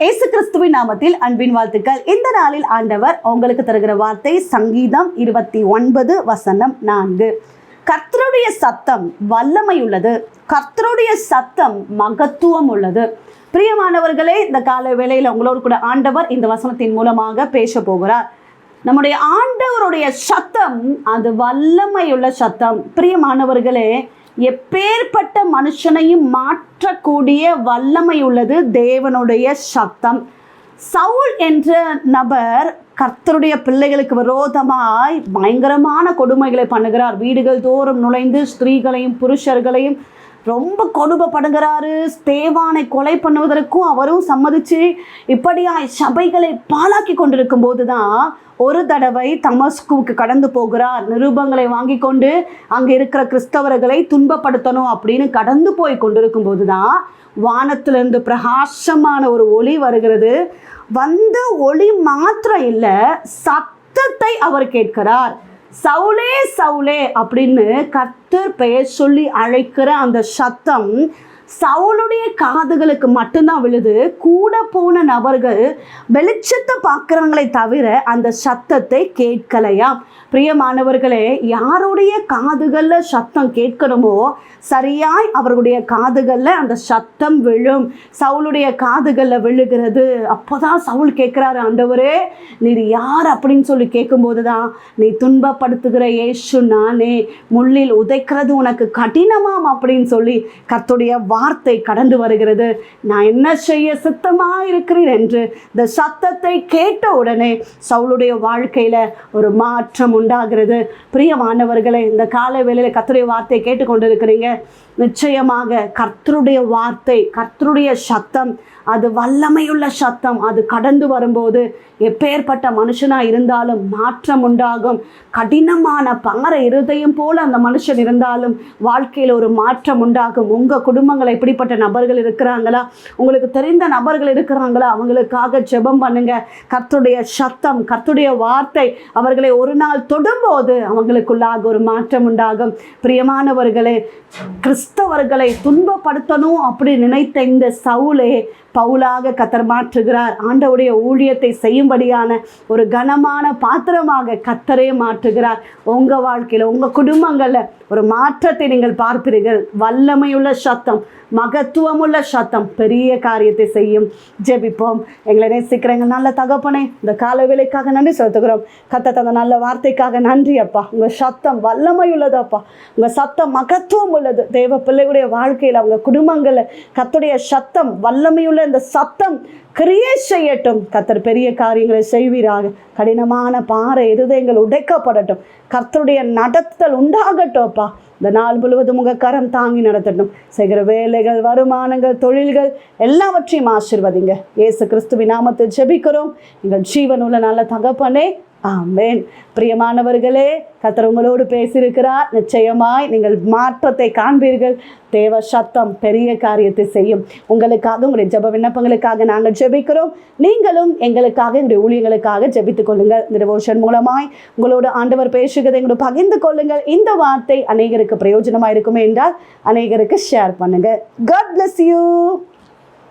இயேசு கிறிஸ்துவின் நாமத்தில் அன்பின் வாழ்த்துக்கள். இந்த நாளில் ஆண்டவர் உங்களுக்கு தருகிற வார்த்தை சங்கீதம் இருபத்தி ஒன்பது வசனம் நான்கு. கர்த்தருடைய சத்தம் வல்லமை உள்ளது கர்த்தருடைய சத்தம் மகத்துவம் உள்ளது பிரியமானவர்களே இந்த கால வேளையில் உங்களோடு கூட ஆண்டவர் இந்த வசனத்தின் மூலமாக பேச போகிறார். நம்முடைய ஆண்டவருடைய சத்தம் அது வல்லமையுள்ள சத்தம். பிரியமானவர்களே எப்பேற்பட்ட மனுஷனையும் மாற்றக்கூடிய வல்லமை உள்ளது தேவனுடைய சத்தம். சவுல் என்ற நபர் கர்த்தருடைய பிள்ளைகளுக்கு விரோதமாய் பயங்கரமான கொடுமைகளை பண்ணுகிறார். வீடுகள் தோறும் நுழைந்து ஸ்திரீகளையும் புருஷர்களையும் ரொம்ப கொடுமைப்படுகிறாரு. தேவானை கொலை பண்ணுவதற்கும் அவரும் சம்மதிச்சு இப்படியாய் சபைகளை பாழாக்கி கொண்டிருக்கும் போதுதான் ஒரு தடவை தமஸ்குவுக்கு கடந்து போகிறார். நிருபங்களை வாங்கி கொண்டு அங்கே இருக்கிற கிறிஸ்தவர்களை துன்பப்படுத்தணும் அப்படின்னு கடந்து போய் கொண்டிருக்கும் போதுதான் வானத்திலிருந்து பிரகாசமான ஒரு ஒளி வருகிறது. வந்த ஒளி மாத்திரம் இல்லை சத்தத்தை அவர் கேட்கிறார். சவுலே சவுலே அப்படின்னு கர்த்தர் பெயர் சொல்லி அழைக்கிற அந்த சத்தம் சவுளுடைய காதுகளுக்கு மட்டும்தான் விழுது. கூட போன நபர்கள் வெளிச்சத்தை பார்க்குறாங்களே தவிர அந்த சத்தத்தை கேட்கலையா? பிரியமானவர்களே யாருடைய காதுகளில் சத்தம் கேட்கணுமோ சரியாய் அவர்களுடைய காதுகளில் அந்த சத்தம் விழும். சவுளுடைய காதுகளில் விழுகிறது. அப்போதான் சவுல் கேட்குறாரு ஆண்டவரே நீர் யார்? அப்படின்னு சொல்லி கேட்கும்போது தான் நீ துன்பப்படுத்துகிற ஏசு நானே. முள்ளில் உதைக்கிறது உனக்கு கடினமாம் அப்படின்னு சொல்லி கத்துடைய வார்த்தை கடந்து வருகிறது. நான் என்ன செய்ய சித்தமாக இருக்கிறேன் என்று இந்த சத்தத்தை கேட்ட உடனே சவுளுடைய வாழ்க்கையில் ஒரு மாற்றம் உண்டாகிறது. பிரியமானவர்களை இந்த கால வேளையில் கர்த்தருடைய வார்த்தை கேட்டுக்கொண்டிருக்கிறீங்க. நிச்சயமாக கர்த்தருடைய வார்த்தை கர்த்தருடைய சத்தம் அது வல்லமையுள்ள சத்தம் அது கடந்து வரும்போது எப்பேற்பட்ட மனுஷனாக இருந்தாலும் மாற்றம் உண்டாகும். கடினமான பாறை இருதயம் போல அந்த மனுஷன் இருந்தாலும் வாழ்க்கையில் ஒரு மாற்றம் உண்டாகும். உங்கள் குடும்பங்கள் எப்படிப்பட்ட நபர்கள் இருக்கிறாங்களா? உங்களுக்கு தெரிந்த நபர்கள் இருக்கிறாங்களா? அவங்களுக்காக ஜெபம் பண்ணுங்க. கர்த்துடைய சத்தம் கர்த்துடைய வார்த்தை அவர்களை ஒரு நாள் தொடும்போது அவங்களுக்குள்ளாக ஒரு மாற்றம் உண்டாகும். பிரியமானவர்களே கிறிஸ்தவர்களை துன்பப்படுத்தணும் அப்படி நினைத்த இந்த சவுலே பவுலாக கத்தர் மாற்றுகிறார். ஆண்டவுடைய ஊழியத்தை செய்யும்படியான ஒரு கனமான பாத்திரமாக கத்தரே மாற்றுகிறார். உங்கள் வாழ்க்கையில் உங்கள் குடும்பங்களில் ஒரு மாற்றத்தை நீங்கள் பார்ப்பீர்கள். வல்லமையுள்ள சத்தம் மகத்துவமுள்ள சத்தம் பெரிய காரியத்தை செய்யும். ஜெபிப்போம். எங்களை நேசிக்கிறேங்க நல்ல தகப்பனே இந்த கால வேலைக்காக நன்றி செலுத்துகிறோம். கத்த தந்த நல்ல வார்த்தைக்காக நன்றி அப்பா. உங்கள் சத்தம் வல்லமை உள்ளதாப்பா உங்கள் சத்தம் மகத்துவம் உள்ளது. தேவ பிள்ளைகளுடைய வாழ்க்கையில் அவங்க குடும்பங்களில் கத்துடைய சத்தம் வல்லமையுள்ள அந்த சத்தம் கிரியே செய்யட்டும். கத்தர் பெரிய காரியங்களை செய்வீராக. கடினமான பாறை இருதயங்கள் உடைக்கப்படட்டும். கர்த்தருடைய நடத்தல் உண்டாகட்டும்ப்பா இந்த நாள் முழுவதும் உங்கள் கரம் தாங்கி நடத்தட்டும். செய்கிற வேலைகள் வருமானங்கள் தொழில்கள் எல்லாவற்றையும் ஆசிர்வதிங்க. இயேசு கிறிஸ்துவின் நாமத்தை ஜெபிக்கிறோம். எங்கள் ஜீவனுள்ள நல்ல தகப்பனே ஆமேன். பிரியமானவர்களே கத்தர் உங்களோடு பேசியிருக்கிறார். நிச்சயமாய் நீங்கள் மாற்றத்தை காண்பீர்கள். தேவ சத்தம் பெரிய காரியத்தை செய்யும். உங்களுக்காக உங்களுடைய ஜெப விண்ணப்பங்களுக்காக நாங்கள் ஜெபிக்கிறோம். நீங்களும் எங்களுக்காக எங்களுடைய ஊழியங்களுக்காக ஜெபித்துக் கொள்ளுங்கள். இந்த டிவோஷன் மூலமாய் உங்களோட ஆண்டவர் பேசுகிறதை எங்களோட பகிர்ந்து கொள்ளுங்கள். இந்த வார்த்தை அநேகருக்கு பிரயோஜனமாக இருக்குமே என்றால் அநேகருக்கு ஷேர் பண்ணுங்கள் காட் பிளஸ் யூ